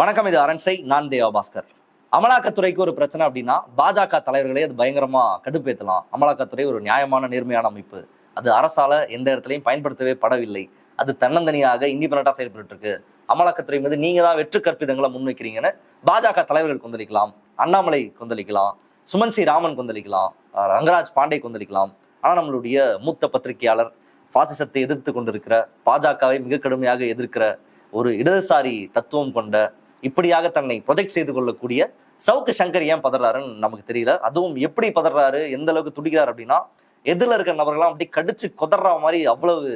வணக்கம் இது அரண்சை. நான் தேவா பாஸ்கர். அமலாக்கத்துறைக்கு ஒரு பிரச்சனை அப்படின்னா பாஜக தலைவர்களே அது பயங்கரமா கடுப்பேற்றலாம் அமலாக்கத்துறை ஒரு நியாயமான நேர்மையான அமைப்பு. அது அரசால எந்த இடத்துலையும் பயன்படுத்தவே படவில்லை. அது தன்னந்தனியாக இண்டிபெண்டா செயல்பட்டு இருக்கு அமலாக்கத்துறை மீது நீங்க தான் வெற்று கற்பிதங்களை முன்வைக்கிறீங்கன்னு பாஜக தலைவர்கள் கொந்தளிக்கலாம். அண்ணாமலை கொந்தளிக்கலாம். சுமன் சி ராமன் கொந்தளிக்கலாம். ரங்கராஜ் பாண்டே கொந்தளிக்கலாம். ஆனா நம்மளுடைய மூத்த பத்திரிகையாளர் பாசிசத்தை எதிர்த்து கொண்டிருக்கிற பாஜகவை மிக கடுமையாக எதிர்க்கிற ஒரு இடதுசாரி தத்துவம் கொண்ட இப்படியாக தன்னை ப்ரொஜெக்ட் செய்து கொள்ளக்கூடிய சவுக்கு சங்கர் ஏன் பதறாருன்னு நமக்கு தெரியல. அதுவும் எப்படி பதறாரு எந்த அளவுக்கு துடிக்கிறார் அப்படின்னா எதிரில் இருக்கிற நபர்கள்லாம் அப்படி கடிச்சு கொதற மாதிரி அவ்வளவு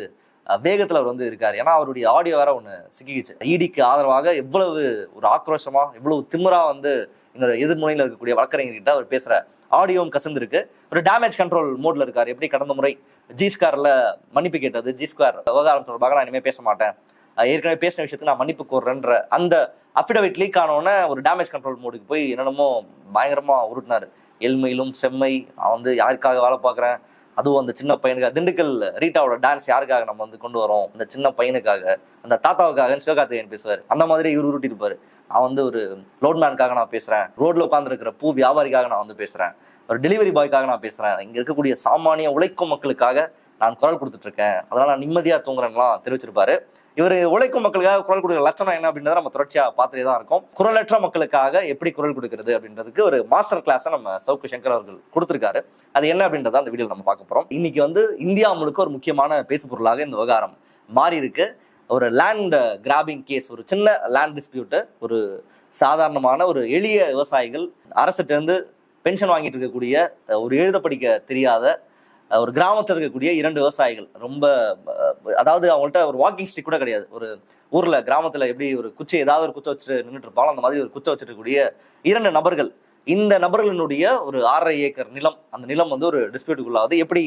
வேகத்தில் வேகத்துல அவர் வந்து இருக்காரு. ஏன்னா அவருடைய ஆடியோ வேற ஒண்ணு சிக்கிக்கிச்சு. ஈடிக்கு ஆதரவாக எவ்வளவு ஒரு ஆக்ரோஷமா எவ்வளவு திமிரா வந்து இந்த எதிர்முனையில இருக்கக்கூடிய வழக்கறிஞர்கிட்ட அவர் பேசுற ஆடியோவும் கசந்துருக்கு. ஒரு டேமேஜ் கண்ட்ரோல் மோட்ல இருக்காரு. எப்படி கடந்த முறை ஜி ஸ்கார்ல மன்னிப்பு கேட்டது? ஜி ஸ்கொயர் விவகாரம் தொடர்பாக நான் இனிமே பேச மாட்டேன். ஏற்கனவே பேசின விஷயத்துக்கு நான் மன்னிப்பு கோர்றேன்ற அந்த அஃபிடவிட் லீக் ஆனவுடனே ஒரு டேமேஜ் கண்ட்ரோல் மோடுக்கு போய் என்னென்னமோ பயங்கரமா உருட்டினாரு. எளிமையிலும் செம்மை நான் வந்து யாருக்காக வேலை பார்க்குறேன்? அதுவும் அந்த சின்ன பையனுக்காக திண்டுக்கல் ரீட்டாவோட டான்ஸ் யாருக்காக நம்ம வந்து கொண்டு வரோம்? அந்த சின்ன பையனுக்காக அந்த தாத்தாவுக்காக சிவகார்த்திகேயன் பேசுவார். அந்த மாதிரி இவர் உருட்டிருப்பாரு. நான் வந்து ஒரு லோட்மேனுக்காக நான் பேசுறேன். ரோட்ல உட்காந்துருக்கிற பூ வியாபாரிக்காக நான் வந்து பேசுறேன். ஒரு டெலிவரி பாய்க்காக நான் பேசுறேன். இங்க இருக்கக்கூடிய சாமானிய உழைக்கும் மக்களுக்காக நான் குரல் கொடுத்துட்டு இருக்கேன். அதனால நான் நிம்மதியா தூங்குறேன்லாம் தெரிவிச்சிருப்பாரு. இவர் உழைக்கும் மக்களுக்காக குரல் கொடுக்குற லட்சணம் என்ன அப்படின்றத நம்ம தொடர்ச்சியா பார்த்துட்டே தான் இருக்கும். குரலற்ற மக்களுக்காக எப்படி குரல் கொடுக்கிறது அப்படின்றதுக்கு ஒரு மாஸ்டர் கிளாஸை நம்ம சவுக்கு சங்கர் அவர்கள் கொடுத்திருக்காரு. அது என்ன அப்படின்றத அந்த வீடியோ நம்ம பார்க்க போறோம். இன்னைக்கு வந்து இந்தியா முழுக்க ஒரு முக்கியமான பேசு பொருளாக இந்த விவகாரம் மாறி இருக்கு ஒரு லேண்ட் கிராபிங் கேஸ் ஒரு சின்ன லேண்ட் டிஸ்பியூட் ஒரு சாதாரணமான ஒரு எளிய விவசாயிகள் அரசிட்ட இருந்து பென்ஷன் வாங்கிட்டு இருக்கக்கூடிய ஒரு எழுத படிக்க தெரியாத ஒரு கிராமத்தில் இருக்கக்கூடிய இரண்டு விவசாயிகள். ரொம்ப அதாவது அவங்கள்ட்ட ஒரு வாக்கிங் ஸ்டிக் கூட கிடையாது. ஒரு ஊர்ல கிராமத்துல எப்படி ஒரு குச்சி ஏதாவது ஒரு குச்சை வச்சுட்டு நின்றுட்டு இருப்பாலும் அந்த மாதிரி ஒரு குச்சை வச்சிருக்கக்கூடிய இரண்டு நபர்கள். இந்த நபர்களினுடைய ஒரு ஆறரை ஏக்கர் நிலம் அந்த நிலம் வந்து ஒரு டிஸ்பியூட்டுக்குள்ளாவது எப்படி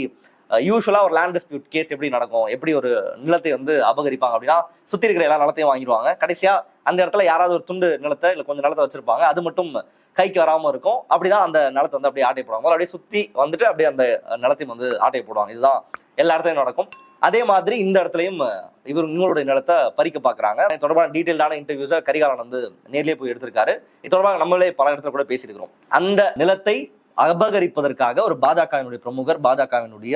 யூஸ்வலாக ஒரு லேண்ட் டிஸ்பியூட் கேஸ் எப்படி நடக்கும் எப்படி ஒரு நிலத்தை வந்து அபகரிப்பாங்க அப்படின்னா சுற்றி இருக்கிற எல்லா நிலத்தையும் வாங்கிடுவாங்க. கடைசியாக அந்த இடத்துல யாராவது ஒரு துண்டு நிலத்தை இல்லை கொஞ்சம் நிலத்தை வச்சிருப்பாங்க. அது மட்டும் கைக்கு வராமல் இருக்கும். அப்படிதான் அந்த நிலத்தை வந்து அப்படியே ஆட்டை போடுவாங்க. அப்படியே சுற்றி வந்துட்டு அப்படியே அந்த நிலத்தையும் வந்து ஆட்டை போடுவாங்க. இதுதான் எல்லா இடத்துலையும் நடக்கும். அதே மாதிரி இந்த இடத்துலையும் இவர் உங்களுடைய நிலத்தை பறிக்க பார்க்குறாங்க இது தொடர்பான டீட்டெயிலான இன்டர்வியூஸை கரிகாலன் வந்து நேர்லேயே போய் எடுத்திருக்காரு. இது தொடர்பாக நம்மளே பல இடத்துல கூட பேசியிருக்கிறோம். அந்த நிலத்தை அபகரிப்பதற்காக ஒரு பாஜகவினுடைய பிரமுகர் பாஜகவினுடைய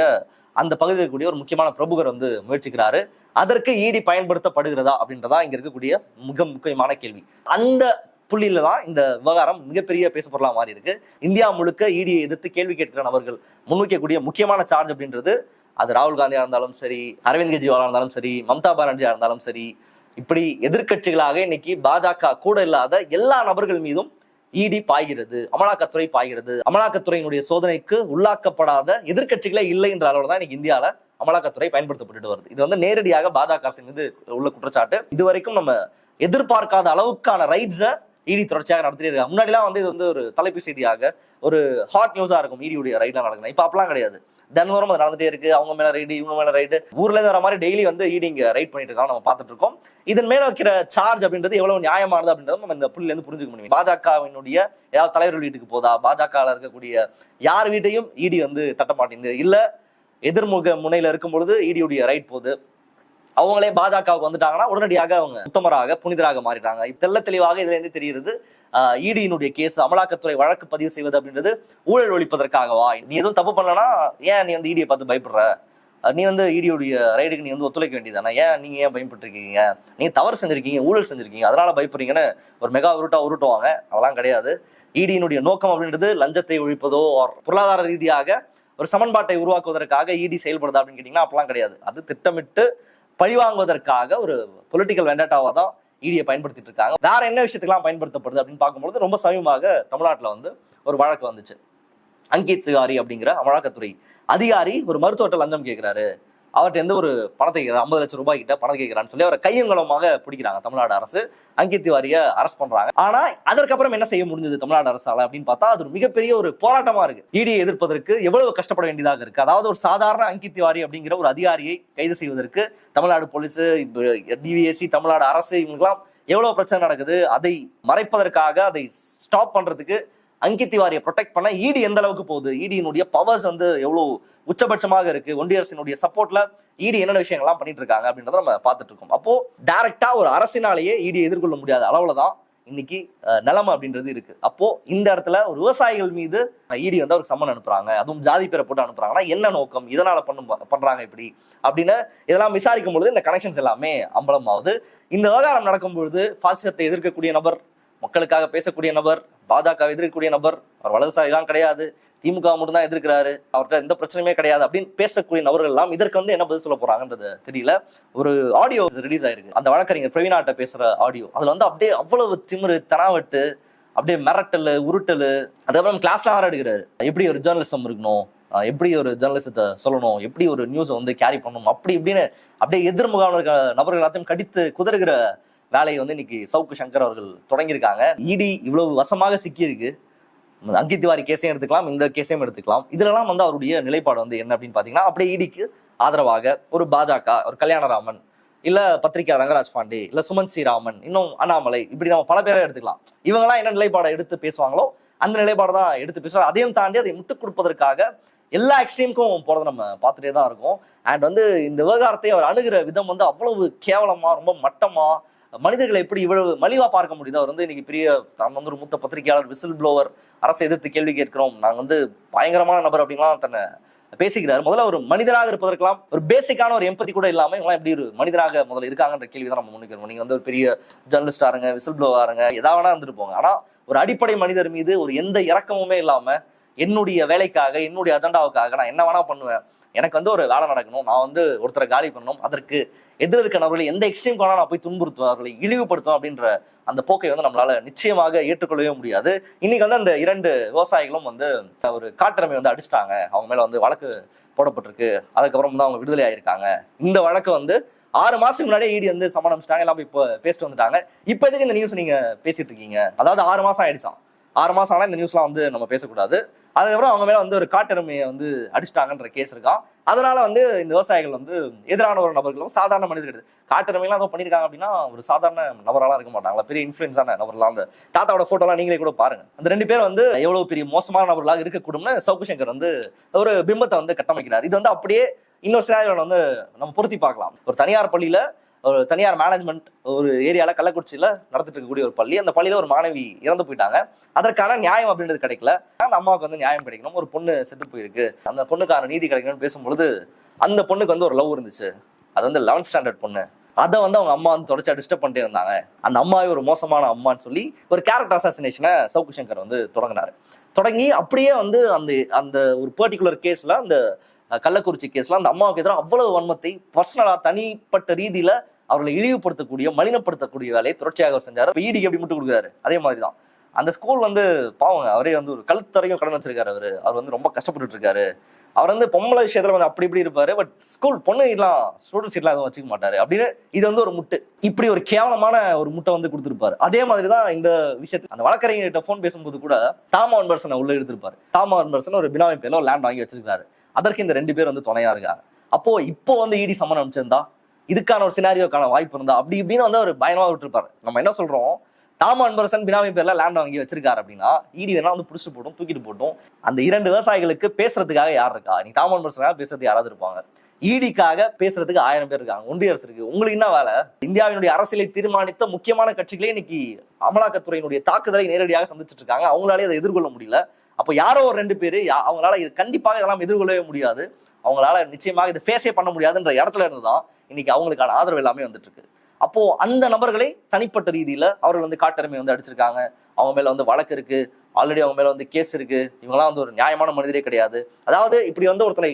அந்த பகுதியில் இருக்கக்கூடிய ஒரு முக்கியமான பிரமுகர் வந்து முயற்சிக்கிறாரு. அதற்கு ஈடி பயன்படுத்தப்படுகிறதா அப்படின்றதா இங்க இருக்கக்கூடிய மிக முக்கியமான கேள்வி. அந்த புள்ளியில தான் இந்த விவகாரம் மிகப்பெரிய பேசு பொருளா மாறி இருக்கு இந்தியா முழுக்க ஈடியை எதிர்த்து கேள்வி கேட்கிற நபர்கள் முன்வைக்கக்கூடிய முக்கியமான சார்ஜ் அப்படின்றது அது ராகுல் காந்தியா இருந்தாலும் சரி அரவிந்த் கெஜ்ரிவாலா இருந்தாலும் சரி மம்தா பானர்ஜியா இருந்தாலும் சரி இப்படி எதிர்க்கட்சிகளாக இன்னைக்கு பாஜக கூட இல்லாத எல்லா நபர்கள் மீதும் இடி பாய்கிறது அமலாக்கத்துறை பாய்கிறது. அமலாக்கத்துறையினுடைய சோதனைக்கு உள்ளாக்கப்படாத எதிர்க்கட்சிகளே இல்லை என்ற அளவில் தான் இன்னைக்கு இந்தியாவில் அமலாக்கத்துறை பயன்படுத்தப்பட்டு வருது. இது வந்து நேரடியாக பாஜக அரசின் மீது உள்ள குற்றச்சாட்டு. இது வரைக்கும் நம்ம எதிர்பார்க்காத அளவுக்கான ரைட்ஸை இடி தொடர்ச்சியாக நடத்திட்டு இருக்காங்க. முன்னாடிலாம் வந்து இது வந்து ஒரு தலைப்பு செய்தியாக ஒரு ஹாட் நியூஸா இருக்கும் இடியுடைய ரைட்லாம் நடக்கணும் இப்ப அப்பெல்லாம் கிடையாது. தினவரும் அது நடந்துட்டே இருக்கு. அவங்க மேல ரைடு இவங்க மேல ரைடு ஊர்ல இருந்து வர மாதிரி டெய்லி வந்து ஈடி ரைட் பண்ணிட்டு இருக்காங்க நம்ம பார்த்துட்டு இருக்கோம். இதன் மேல வைக்கிற சார்ஜ் அப்படின்றது எவ்வளவு நியாயமானது அப்படின்றத நம்ம இந்த புள்ளில இருந்து புரிஞ்சுக்க முடியும். பாஜகவினுடைய ஏதாவது தலைவர்கள் வீட்டுக்கு போதா? பாஜக இருக்கக்கூடிய யார் வீட்டையும் இடி வந்து தட்ட மாட்டேங்குது. இல்ல எதிர்முக முனையில இருக்கும் பொழுது இடியுடைய ரைட் போகுது. அவங்களே பாஜகவுக்கு வந்துட்டாங்கன்னா உடனடியாக அவங்க உத்தமராக புனிதராக மாறிட்டாங்க. தெல்ல தெளிவாக இதுல இருந்து தெரிகிறது இடியினுடைய கேஸ் அமலாக்கத்துறை வழக்கு பதிவு செய்வது அப்படின்றது ஊழல் ஒழிப்பதற்காகவா? நீ எதுவும் தப்பு பண்ணலன்னா ஏன் நீ வந்து இடியை பார்த்து பயப்படுற? நீ வந்து இடியுடைய ரைடுக்கு நீ வந்து ஒத்துழைக்க வேண்டியதானே ஏன் நீங்க ஏன் பயன்பட்டுருக்கீங்க நீங்க தவறு செஞ்சிருக்கீங்க ஊழல் செஞ்சிருக்கீங்க. அதனால பயப்படுறீங்கன்னு ஒரு மெகா உருட்டா உருட்டுவாங்க. அதெல்லாம் கிடையாது. இடியினுடைய நோக்கம் அப்படின்றது லஞ்சத்தை ஒழிப்பதோ or பொருளாதார ரீதியாக ஒரு சமன்பாட்டை உருவாக்குவதற்காக இடி செயல்படுதா அப்படின்னு கேட்டீங்கன்னா அப்பெல்லாம் கிடையாது. அது திட்டமிட்டு பழிவாங்குவதற்காக ஒரு பொலிட்டிக்கல் வெண்டாட்டாவா தான் இடியை பயன்படுத்திட்டு இருக்காங்க. வேற என்ன விஷயத்துக்கெல்லாம் பயன்படுத்தப்படுது அப்படின்னு பார்க்கும்பொழுது ரொம்ப சமீபமாக தமிழ்நாட்டுல வந்து ஒரு வழக்கு வந்துச்சு. அங்கித் திவாரி அப்படிங்கிற அமலாக்கத்துறை அதிகாரி ஒரு மருத்துவர்கிட்ட லஞ்சம் கேட்கிறாரு. அவர்கிட்ட இருந்து ஒரு பணத்தை ஐம்பது லட்சம் ரூபாய் கிட்ட பணம் கேட்கிறான்னு சொல்லி அவரை கையங்கலமாக பிடிக்கிறாங்க தமிழ்நாடு அரசு. அங்கித் திவாரிய அரெஸ்ட் பண்றாங்க. ஆனா அதற்கப்புறம் என்ன செய்ய முடிஞ்சது தமிழ்நாடு அரசால அப்படின்னு பார்த்தா அது ஒரு மிகப்பெரிய ஒரு போராட்டமா இருக்கு. இடியை எதிர்ப்பதற்கு எவ்வளவு கஷ்டப்பட வேண்டியதாக இருக்கு? அதாவது ஒரு சாதாரண அங்கித் திவாரி அப்படிங்கிற ஒரு அதிகாரியை கைது செய்வதற்கு தமிழ்நாடு போலீஸ் டிவிஎஸ்சி தமிழ்நாடு அரசு இவங்களுக்கெல்லாம் எவ்வளவு பிரச்சனை நடக்குது? அதை மறைப்பதற்காக அதை ஸ்டாப் பண்றதுக்கு அங்கித் திவாரியை ப்ரொடெக்ட் பண்ண இடி எந்த அளவுக்கு போகுது? இடியினுடைய பவர்ஸ் வந்து எவ்வளவு உச்சபட்சமாக இருக்கு? ஒன்றிய அரசினுடைய சப்போர்ட்ல இடி என்னென்ன விஷயங்கள்லாம் பண்ணிட்டு இருக்காங்க அப்படின்றத நம்ம பார்த்துட்டு இருக்கோம். அப்போ டைரக்டா ஒரு அரசினாலேயே இடி எதிர்கொள்ள முடியாத அளவுல தான் இன்னைக்கு நிலமை நிலைமை அப்படின்றது இருக்கு. அப்போ இந்த இடத்துல ஒரு விவசாயிகள் மீது ஈடி வந்து அவருக்கு சம்மன் அனுப்புறாங்க. அதுவும் ஜாதி பேரை போட்டு அனுப்புறாங்கன்னா என்ன நோக்கம்? இதனால பண்ணும் பண்றாங்க இப்படி. அப்படின்னு இதெல்லாம் விசாரிக்கும் பொழுது இந்த கனெக்ஷன்ஸ் எல்லாமே அம்பலமாவது இந்த விவகாரம் நடக்கும் பொழுது பாசிசத்தை எதிர்க்கக்கூடிய நபர் மக்களுக்காக பேசக்கூடிய நபர் பாஜக எதிர்க்கக்கூடிய நபர் அவர் வலதுசாரிலாம் கிடையாது திமுக மட்டும் தான் எதிர்க்கிறாரு அவர்கிட்ட எந்த பிரச்சனையுமே கிடையாது அப்படின்னு பேசக்கூடிய நபர்கள் எல்லாம் இதற்கு வந்து என்ன பதில் சொல்ல போறாங்கன்றது தெரியல. ஒரு ஆடியோ ரிலீஸ் ஆயிருக்கு. அந்த வழக்கறிஞர் பிரவீனாட்ட பேசுற ஆடியோ அதுல வந்து அப்படியே அவ்வளவு திமிரு தனாவட்டு அப்படியே மிரட்டல் உருட்டல். அதுக்கப்புறம் கிளாஸ்லாம் வேற எடுக்கிறாரு. எப்படி ஒரு ஜேர்னலிசம் இருக்கணும்? எப்படி ஒரு ஜேர்னலிசத்தை சொல்லணும்? எப்படி ஒரு நியூஸை வந்து கேரி பண்ணணும்? அப்படி இப்படின்னு அப்படியே எதிர்முகாமல் நபர்கள் எல்லாத்தையும் கடித்து குதறுகிற வேலையை வந்து இன்னைக்கு சவுக்கு சங்கர் அவர்கள் தொடங்கியிருக்காங்க. இடி இவ்வளவு வசமாக சிக்கியிருக்கு. அங்கி திவாரி கேஸையும் எடுத்துக்கலாம் இந்த கேஸையும் எடுத்துக்கலாம். இதுலலாம் வந்து அவருடைய நிலைப்பாடு வந்து என்ன அப்படின்னு பாத்தீங்கன்னா அப்படியே இடிக்கு ஆதரவாக ஒரு பாஜக ஒரு கல்யாணராமன் இல்ல பத்திரிகா ரங்கராஜ் பாண்டே இல்ல சுமன் ஸ்ரீராமன் இன்னும் அண்ணாமலை இப்படி நம்ம பல பேரை எடுத்துக்கலாம். இவங்கெல்லாம் என்ன நிலைப்பாடை எடுத்து பேசுவாங்களோ அந்த நிலைப்பாடு தான் எடுத்து பேசுவாங்க. அதையும் தாண்டி அதை முட்டுக் கொடுப்பதற்காக எல்லா எக்ஸ்ட்ரீமுக்கும் போறதை நம்ம பார்த்துட்டே தான் இருக்கோம். அண்ட் வந்து இந்த விவகாரத்தை அவர் அணுகிற விதம் வந்து அவ்வளவு கேவலமா ரொம்ப மட்டமா மனிதர்களை எப்படி இவ்வளவு மலிவா பார்க்க முடியுது? அவர் வந்து இன்னைக்கு பெரிய தான் வந்து ஒரு மூத்த பத்திரிகையாளர் விசில் ப்ளோவர் அரசை எதிர்த்து கேள்வி கேட்கிறோம். நாங்க வந்து பயங்கரமான நபர் அப்படின்லாம் தன்னை பேசிக்கிறார். முதல்ல ஒரு மனிதராக இருப்பதற்கெல்லாம் ஒரு பேசிக்கான ஒரு எம்பதி கூட இல்லாம இவங்களாம் எப்படி ஒரு மனிதராக முதல்ல இருக்காங்கன்ற கேள்வி தான் நம்ம முன்னிக்கிறோம் நீங்க வந்து ஒரு பெரிய ஜேர்னலிஸ்டா இருங்க விசில் ப்ளோவாருங்க எதாவது வேணா இருந்துட்டு போங்க. ஆனா ஒரு அடிப்படை மனிதர் மீது ஒரு எந்த இறக்கமுமே இல்லாம என்னுடைய வேலைக்காக என்னுடைய அஜெண்டாவுக்காக நான் என்ன வேணா பண்ணுவேன். எனக்கு வந்து ஒரு வேலை நடக்கணும். நான் வந்து ஒருத்தரை காலி பண்ணணும். அதற்கு எதிர் இருக்க நபர்களை எந்த எக்ஸ்ட்ரீம் கோணம் நான் போய் துன்புறுத்துவேன்? அவர்களை இழிவுபடுத்துவேன் அப்படின்ற அந்த போக்கை வந்து நம்மளால நிச்சயமாக ஏற்றுக்கொள்ளவே முடியாது. இன்னைக்கு வந்து அந்த இரண்டு விவசாயிகளும் வந்து ஒரு காட்டுறமை வந்து அடிச்சிட்டாங்க. அவங்க மேல வந்து வழக்கு போடப்பட்டிருக்கு. அதுக்கப்புறம் தான் அவங்க விடுதலை ஆயிருக்காங்க. இந்த வழக்கு வந்து ஆறு மாசத்துக்கு முன்னாடியே ஈடி வந்து சம்மன் அமிச்சிட்டாங்க. எல்லாம் இப்போ பேசிட்டு வந்துட்டாங்க. இப்போ எதுக்கு இந்த நியூஸ் நீங்க பேசிட்டு இருக்கீங்க? அதாவது ஆறு மாசம் ஆயிடுச்சான் ஆறு மாசம் ஆனா இந்த நியூஸ்லாம் வந்து நம்ம பேசக்கூடாது. அதுக்கப்புறம் அவங்க மேல வந்து ஒரு காட்டெருமையை வந்து அடிச்சிட்டாங்கன்ற கேஸ் இருக்கான் அதனால வந்து இந்த விவசாயிகள் வந்து எதிரான ஒரு நபர்களும் சாதாரண மனிதர் கிடையாது காட்டெருமையெல்லாம் ஏதோ பண்ணியிருக்காங்க அப்படின்னா ஒரு சாதாரண நபரெல்லாம் இருக்க மாட்டாங்களா பெரிய இன்ஃபுளுன்ஸான நபர்லாம் அந்த தாத்தாவோட போட்டோலாம் நீங்களே கூட பாருங்க. அந்த ரெண்டு பேர் வந்து எவ்வளவு பெரிய மோசமான நபர்களாக இருக்கக்கூடும்னு சவுக்கு சங்கர் வந்து ஒரு பிம்பத்தை வந்து கட்டமைக்கிறார். இது வந்து அப்படியே இன்னொரு சினாரியோல வந்து நம்ம பொருத்தி பார்க்கலாம். ஒரு தனியார் பள்ளியில ஒரு தனியார் மேனேஜ்மெண்ட் ஒரு ஏரியால கள்ளக்குறிச்சியில நடத்திட்டு இருக்கக்கூடிய ஒரு பள்ளி. அந்த பள்ளியில ஒரு மாணவி இறந்து போயிட்டாங்க. அதற்கான நியாயம் அப்படின்றது கிடைக்கல. அந்த அம்மாவுக்கு வந்து நியாயம் கிடைக்கணும். ஒரு பொண்ணு செத்து போயிருக்கு. அந்த பொண்ணுக்கான நீதி கிடைக்கணும்னு பேசும்பொழுது அந்த பொண்ணுக்கு வந்து ஒரு லவ் இருந்துச்சு. அது வந்து லெவன்த் ஸ்டாண்டர்ட் பொண்ணு. அதை வந்து அவங்க அம்மா வந்து தொடர்ச்சியா டிஸ்டர்ப் பண்ணிட்டே இருந்தாங்க. அந்த அம்மாவே ஒரு மோசமான அம்மான்னு சொல்லி ஒரு கேரக்டர் அசாசினேஷனை சவுக்கு சங்கர் வந்து தொடங்கினாரு. தொடங்கி அப்படியே வந்து அந்த அந்த ஒரு பர்டிகுலர் கேஸ்ல அந்த கள்ளக்குறிச்சி கேஸ்ல அந்த அம்மாவுக்கு எதிராக அவ்வளவு வன்மத்தை பர்சனலா தனிப்பட்ட ரீதியில அவர்களை இழிவுபடுத்தக்கூடிய மலினப்படுத்தக்கூடிய வேலையை தொடர்ச்சியாக அவர் செஞ்சாரு. ஈடி அப்படி எப்படி முட்டு கொடுக்குறாரு. அதே மாதிரி தான் அந்த ஸ்கூல் வந்து பாவங்க. அவரே வந்து ஒரு கழுத்தரையும் கடன் வச்சிருக்காரு அவரு. அவர் வந்து ரொம்ப கஷ்டப்பட்டுட்டு இருக்காரு அவர் வந்து பொம்பளை விஷயத்துல வந்து அப்படி இப்படி இருப்பாரு. பட் ஸ்கூல் பொண்ணு எல்லாம் ஸ்டூடெண்ட் சீட்லாம் எதுவும் வச்சுக்க மாட்டாரு. அப்படின்னு இது வந்து ஒரு முட்டு. இப்படி ஒரு கேவலமான ஒரு முட்டை வந்து கொடுத்துருப்பாரு. அதே மாதிரி தான் இந்த விஷயத்து அந்த வழக்கறிஞர்கிட்ட ஃபோன் பேசும்போது கூட டாமா அன்பர்சனை உள்ள எடுத்திருப்பாரு டாமா அன்பர்சன் ஒரு பினாமி பேர்ல ஒரு லேண்ட் வாங்கி வச்சிருக்காரு அதற்கு இந்த ரெண்டு பேர் வந்து துணையா இருக்காங்க. அப்போ இப்போ வந்து இடி சம்மன் அனுப்பிச்சிருந்தா இதுக்கான ஒரு சினாரியோக்கான வாய்ப்பு இருந்தா அப்படி இப்படின்னு வந்து அவர் பயமா விட்டுருப்பாரு. நம்ம என்ன சொல்றோம்? தாம அன்பரசன் பினாமி பேர்ல லேண்ட் வாங்கி வச்சிருக்காரு அப்படின்னா ஈடி வேணா வந்து புடிச்சிட்டு போட்டும் தூக்கிட்டு போட்டும். அந்த இரண்டு விவசாயிகளுக்கு பேசுறதுக்காக யார் இருக்கா? நீ தாம அன்பரசனாக பேசுறது யாராவது இருப்பாங்க. ஈடிக்காக பேசுறதுக்கு ஆயிரம் பேர் இருக்காங்க. ஒன்றிய அரசு இருக்கு. உங்களுக்கு என்ன வேலை? இந்தியாவினுடைய அரசியலை தீர்மானித்த முக்கியமான கட்சிகளே இன்னைக்கு அமலாக்கத்துறையினுடைய தாக்குதலை நேரடியாக சந்திச்சிட்டு இருக்காங்க. அவங்களாலே அதை எதிர்கொள்ள முடியல. அப்போ யாரோ ஒரு ரெண்டு பேர் யா- அவங்களால இது கண்டிப்பாக இதெல்லாம் எதிர்கொள்ளவே முடியாது. அவங்களால நிச்சயமாக இதை ஃபேஸே பண்ண முடியாதுன்ற இடத்துல இருந்து தான் இன்னைக்கு அவங்களுக்கான ஆதரவு எல்லாமே வந்துட்டு இருக்கு. அப்போ அந்த நபர்களை தனிப்பட்ட ரீதியில அவர்கள் வந்து காட்டெருமை வந்து அடிச்சிருக்காங்க. அவங்க மேல வந்து வழக்கு இருக்கு. ஆல்ரெடி அவங்க மேல வந்து கேஸ் இருக்கு. இவங்கெல்லாம் வந்து ஒரு நியாயமான மனிதரே கிடையாது. அதாவது இப்படி வந்து ஒருத்தனை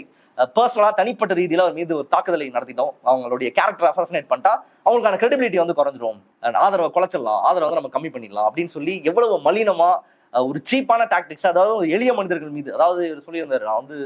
பர்சனலா தனிப்பட்ட ரீதியில அவர் மீது ஒரு தாக்குதலை நடத்திட்டோம். அவங்களுடைய கேரக்டர் அசாசினேட் பண்ணிட்டா அவங்களுக்கான கிரெடிபிலிட்டி வந்து குறைஞ்சிரும். ஆதரவை குலைச்சிடலாம். ஆதரவை வந்து நம்ம கம்மி பண்ணிடலாம் அப்படின்னு சொல்லி எவ்வளவு மலினமா ஒரு சீப்பான டாக்டிக்ஸ் அதாவது எளிய மனிதர்கள் மீது அதாவது சொல்லியிருந்தாரு நான் வந்து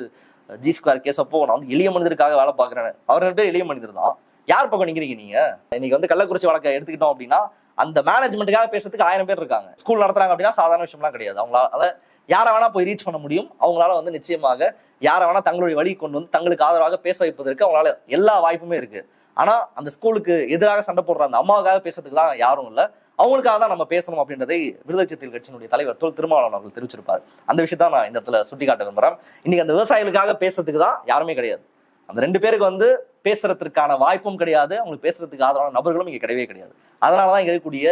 ஜி ஸ்கொயர் கேஸ் அப்போ நான் வந்து எளிய மனிதருக்காக வேலை பார்க்குறேன் அவர் ரெண்டு பேர் எளிய மனிதர் தான். யார் பக்கம் நிற்கிறீங்க நீங்க? இன்னைக்கு வந்து கள்ளக்குறிச்சி வழக்கை எடுத்துக்கிட்டோம் அப்படின்னா அந்த மேனேஜ்மெண்ட்டுக்காக பேசுறதுக்கு ஆயிரம் பேர் இருக்காங்க. ஸ்கூல் நடத்துறாங்க அப்படின்னா சாதாரண விஷயம்லாம் கிடையாது. அவங்களால யாரை வேணா போய் ரீச் பண்ண முடியும். அவங்களால வந்து நிச்சயமாக யாரை வேணா தங்களுடைய வழி கொண்டு வந்து தங்களுக்கு ஆதரவாக பேச வைப்பதற்கு அவங்களால எல்லா வாய்ப்புமே இருக்கு. ஆனா அந்த ஸ்கூலுக்கு எதிராக சண்டை போடுற அந்த அம்மாவுக்காக பேசுறதுக்கு தான் யாரும் இல்லை. அவங்களுக்காக தான் நம்ம பேசணும் அப்படின்றதை விருதச்சத்தில் கட்சியினுடைய தலைவர் தொல் திருமாவளவன் அவர்கள் தெரிவிச்சிருப்பார். அந்த விஷயத்தை நான் இந்த இடத்துல சுட்டி காட்ட விரும்புறேன். இன்னைக்கு அந்த விவசாயிகளுக்காக பேசுறதுக்கு தான் யாருமே கிடையாது. அந்த ரெண்டு பேருக்கு வந்து பேசுறதுக்கான வாய்ப்பும் கிடையாது அவங்களுக்கு பேசுறதுக்கு ஆதரவான நபர்களும் இங்கே கிடையவே கிடையாது. அதனால தான் இருக்கக்கூடிய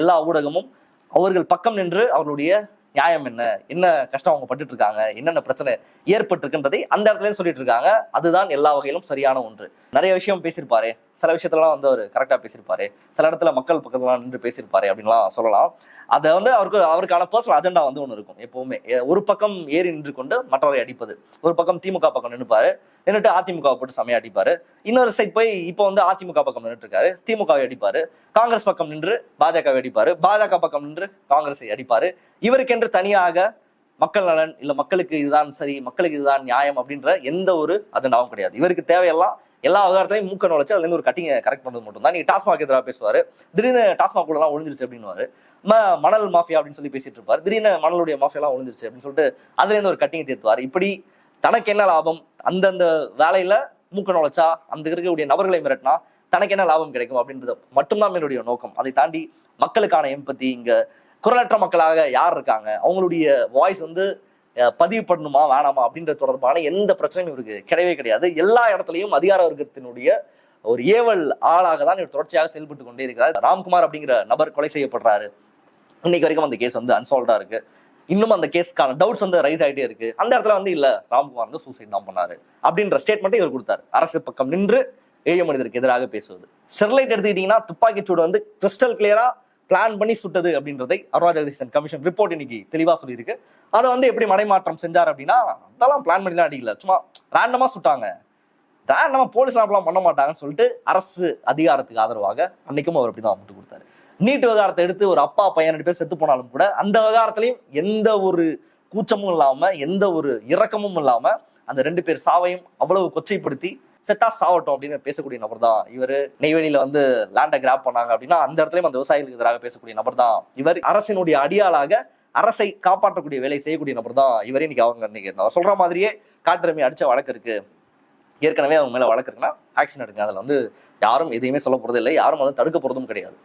எல்லா ஊடகமும் அவர்கள் பக்கம் நின்று அவர்களுடைய நியாயம் என்ன என்ன கஷ்டம் அவங்க பட்டுட்டு இருக்காங்க என்னென்ன பிரச்சனை ஏற்பட்டிருக்குன்றதை அந்த இடத்துல சொல்லிட்டு இருக்காங்க. அதுதான் எல்லா வகையிலும் சரியான ஒன்று. நிறைய விஷயம் பேசியிருப்பாரு. சில விஷயத்துலலாம் வந்து அவர் கரெக்டாக பேசியிருப்பாரு. சில இடத்துல மக்கள் பக்கத்துல நின்று பேசியிருப்பாரு அப்படின்லாம் சொல்லலாம். அதை வந்து அவருக்கு அவருக்கான பர்சனல் அஜெண்டா வந்து ஒன்று இருக்கும் எப்பவுமே. ஒரு பக்கம் ஏறி நின்று கொண்டு மற்றவரை அடிப்பது ஒரு பக்கம் திமுக பக்கம் நின்றுப்பாரு நின்றுட்டு அதிமுக போட்டு செமையா அடிப்பாரு. இன்னொரு சைட் போய் இப்போ வந்து அதிமுக பக்கம் நின்றுட்டு இருக்காரு திமுகவை அடிப்பாரு காங்கிரஸ் பக்கம் நின்று பாஜகவை அடிப்பாரு பாஜக பக்கம் நின்று காங்கிரஸை அடிப்பாரு. இவருக்கென்று தனியாக மக்கள் நலன் இல்ல மக்களுக்கு இதுதான் சரி மக்களுக்கு இதுதான் நியாயம் அப்படின்ற எந்த ஒரு அஜெண்டாவும் கிடையாது. இவருக்கு தேவையெல்லாம் எல்லா விவகாரத்தையும் மூக்க நுழைச்சு அதுல இருந்து ஒரு கட்டிங்க கரெக்ட் பண்ணது மட்டும் தான். நீங்க டாஸ்மாக் எதிராக பேசுவாரு. திடீர்னு டாஸ்மாக் எல்லாம் ஒழிஞ்சிருச்சு அப்படின்னு மணல் மாஃபியா அப்படின்னு சொல்லி பேசிட்டு இருப்பாரு. திடீர்னு மணலுடைய மாஃபியாலாம் ஒழிஞ்சிருச்சு அப்படின்னு சொல்லிட்டு அதுல இருந்து ஒரு கட்டிங்க தேத்துவார். இப்படி தனக்கு என்ன லாபம்? அந்தந்த வேலையில மூக்க நுழைச்சா அந்த இருக்கக்கூடிய நபர்களை மிரட்டினா தனக்கு என்ன லாபம் கிடைக்கும் அப்படின்றது மட்டும்தான் என்னுடைய நோக்கம். அதை தாண்டி மக்களுக்கான எம்பத்தி இங்க குரலற்ற மக்களாக யார் இருக்காங்க? அவங்களுடைய வாய்ஸ் வந்து பதிவு பண்ணணுமா வேணாமா அப்படின்ற தொடர்பான எந்த பிரச்சனையும் இவருக்கு கிடையவே கிடையாது. எல்லா இடத்துலையும் அதிகார வர்க்கத்தினுடைய ஒரு ஏவல் ஆளாக தான் இவர் தொடர்ச்சியாக செயல்பட்டு கொண்டே இருக்கிறார். ராம்குமார் அப்படிங்கிற நபர் கொலை செய்யப்படுறாரு. இன்னைக்கு வரைக்கும் அந்த கேஸ் வந்து அன்சால்வ்டா இருக்கு. இன்னும் அந்த கேஸ்க்கான டவுட்ஸ் வந்து ரைஸ் ஆகிட்டே இருக்கு. அந்த இடத்துல வந்து இல்ல ராம்குமார் வந்து சூசைட் தான் பண்ணாரு அப்படின்ற ஸ்டேட்மெண்ட்டை இவர் கொடுத்தாரு. அரசு பக்கம் நின்று ஏழை மனிதருக்கு எதிராக பேசுவது. ஸ்டெர்லைட் எடுத்துக்கிட்டீங்கன்னா துப்பாக்கி சூடு வந்து கிறிஸ்டல் கிளியரா பிளான் பண்ணி சுட்டது அப்படின்றதை அருணாஜகதீசன் கமிஷன் ரிப்போர்ட் இன்னைக்கு தெளிவா சொல்லியிருக்கு. அதை வந்து எப்படி மடைமாற்றம் செஞ்சார் அப்படின்னா அதெல்லாம் பிளான் பண்ணிலாம் அடிக்கல சும்மா ரேண்டமா சுட்டாங்க. ரேண்டமா போலீஸ் அப்படிலாம் பண்ண மாட்டாங்கன்னு சொல்லிட்டு அரசு அதிகாரத்துக்கு ஆதரவாக அன்னைக்கும் அவர் அப்படிதான் முட்டு கொடுத்தாரு. நீட் விவகாரத்தை எடுத்து ஒரு அப்பா பையன் ரெண்டு பேர் செத்து போனாலும் கூட அந்த விவகாரத்திலையும் எந்த ஒரு கூச்சமும் இல்லாம எந்த ஒரு இரக்கமும் இல்லாம அந்த ரெண்டு பேர் சாவையும் அவ்வளவு கொச்சைப்படுத்தி செத்தா சாவட்டும் அப்படின்னு பேசக்கூடிய நபர் தான் இவர். நெய்வேலியில வந்து லேண்டை கிராப் பண்ணாங்க அப்படின்னா அந்த இடத்துலயும் அந்த விவசாயிகளுக்கு எதிராக பேசக்கூடிய நபர் தான் இவர். அரசினுடைய அடியாளாக அரசை காப்பாற்றக்கூடிய வேலை செய்யக்கூடிய நபர் தான் இவரே. இன்னைக்கு அவங்க இன்னைக்கு சொல்ற மாதிரியே காட்டுரிமை அடிச்ச வழக்கு இருக்கு. ஏற்கனவே அவங்க மேல வழக்கு இருக்குன்னா ஆக்ஷன் எடுங்க. அதுல வந்து யாரும் எதையுமே சொல்ல போறது இல்லை. யாரும் வந்து தடுக்க போறதும் கிடையாது.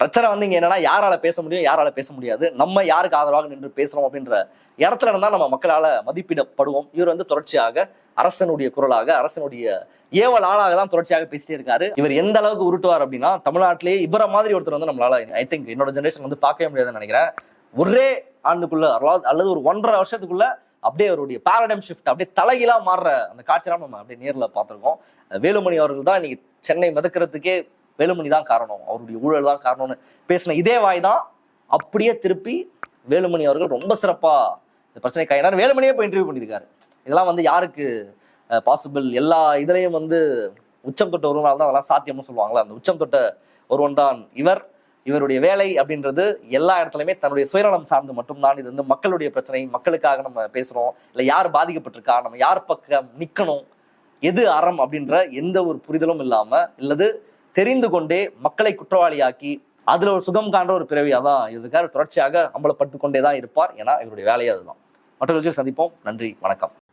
பிரச்சனை வந்து இங்க என்னன்னா யாரால பேச முடியும் யாரால பேச முடியாது. நம்ம யாருக்கு ஆதரவாக நின்று பேசுறோம் அப்படின்ற இடத்துல இருந்தா நம்ம மக்களால மதிப்பிடப்படுவோம். இவர் வந்து தொடர்ச்சியாக அரசனுடைய குரலாக அரசனுடைய ஏவல் ஆளாக தான் தொடர்ச்சியாக பேசிட்டே இருக்காரு. இவர் எந்த அளவுக்கு உருட்டுவார் அப்படின்னா தமிழ்நாட்டிலேயே இவரை மாதிரி ஒருத்தர் வந்து நம்மளால ஐ திங்க் என்னோட ஜெனரேஷன் வந்து பார்க்கவே முடியாதுன்னு நினைக்கிறேன். ஒரே ஆண்டுக்குள்ள அல்லது- ஒரு ஒன்றரை வருஷத்துக்குள்ள அப்படியே அவருடைய பேரடைம் ஷிஃப்ட் அப்படியே தலைகீழா மாறுற அந்த காட்சியெல்லாம் நம்ம அப்படியே நேர்ல பார்த்துருக்கோம். வேலுமணி அவர்கள் தான் இன்னைக்கு சென்னை மதுக்கிறதுக்கே வேலுமணி தான் காரணம். அவருடைய ஊழல் தான் காரணம்னு பேசின இதே வாய் தான் அப்படியே திருப்பி வேலுமணி அவர்கள் ரொம்ப சிறப்பா இந்த பிரச்சனை கையினார் வேலுமணியே போய் இன்டர்வியூ பண்ணியிருக்காரு. இதெல்லாம் வந்து யாருக்கு பாசிபிள் எல்லா இதுலேயும் வந்து உச்சம் தொட்ட ஒருவனால் தான் அதெல்லாம் சாத்தியம்னு சொல்லுவாங்களா அந்த உச்சம் தொட்ட ஒருவன் தான் இவர். இவருடைய வேலை அப்படின்றது எல்லா இடத்துலையுமே தன்னுடைய சுயநலம் சார்ந்து மட்டும்தான். இது வந்து மக்களுடைய பிரச்சனை. மக்களுக்காக நம்ம பேசுறோம். இல்லை யார் பாதிக்கப்பட்டிருக்கா? நம்ம யார் பக்கம் நிற்கணும் எது அறம் அப்படின்ற எந்த ஒரு புரிதலும் இல்லாம இல்லது தெரிந்து கொண்டே மக்களை குற்றவாளியாக்கி அதுல ஒரு சுகம் காண்ற ஒரு பிறவியா தான் இருக்கார். தொடர்ச்சியாக அம்பலப்பட்டு கொண்டே தான் இருப்பார். ஏன்னா இவருடைய வேலையே அதுதான். மற்றொரு சந்திப்போம். நன்றி. வணக்கம்.